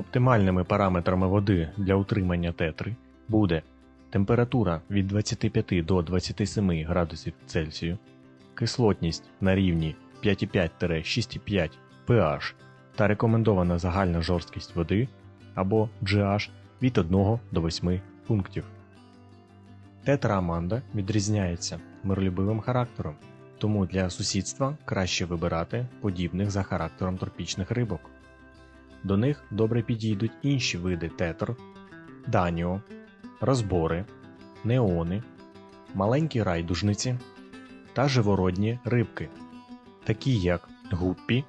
Оптимальними параметрами води для утримання тетри буде температура від 25 до 27 градусів Цельсію, кислотність на рівні 5,5-6,5 pH та рекомендована загальна жорсткість води або GH від 1 до 8 пунктів. Тетра Аманда відрізняється миролюбивим характером, тому для сусідства краще вибирати подібних за характером тропічних рибок. До них добре підійдуть інші види тетр, даніо, розбори, неони, маленькі райдужниці та живородні рибки, такі як гуппі,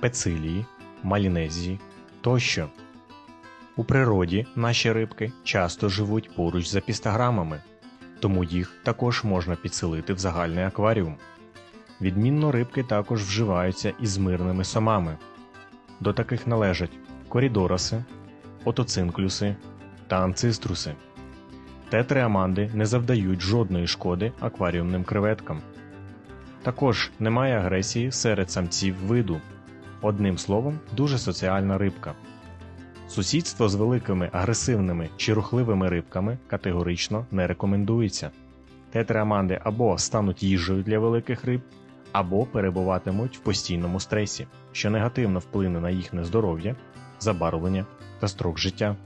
пецилії, малінезії тощо. У природі наші рибки часто живуть поруч за пістаграмами, тому їх також можна підселити в загальний акваріум. Відмінно рибки також вживаються із мирними сомами. До таких належать корідораси, отоцинклюси та анциструси. Тетриаманди не завдають жодної шкоди акваріумним креветкам. Також немає агресії серед самців виду. Одним словом, дуже соціальна рибка. Сусідство з великими агресивними чи рухливими рибками категорично не рекомендується. Тетри аманди або стануть їжею для великих риб, або перебуватимуть в постійному стресі, що негативно вплине на їхнє здоров'я, забарвлення та строк життя.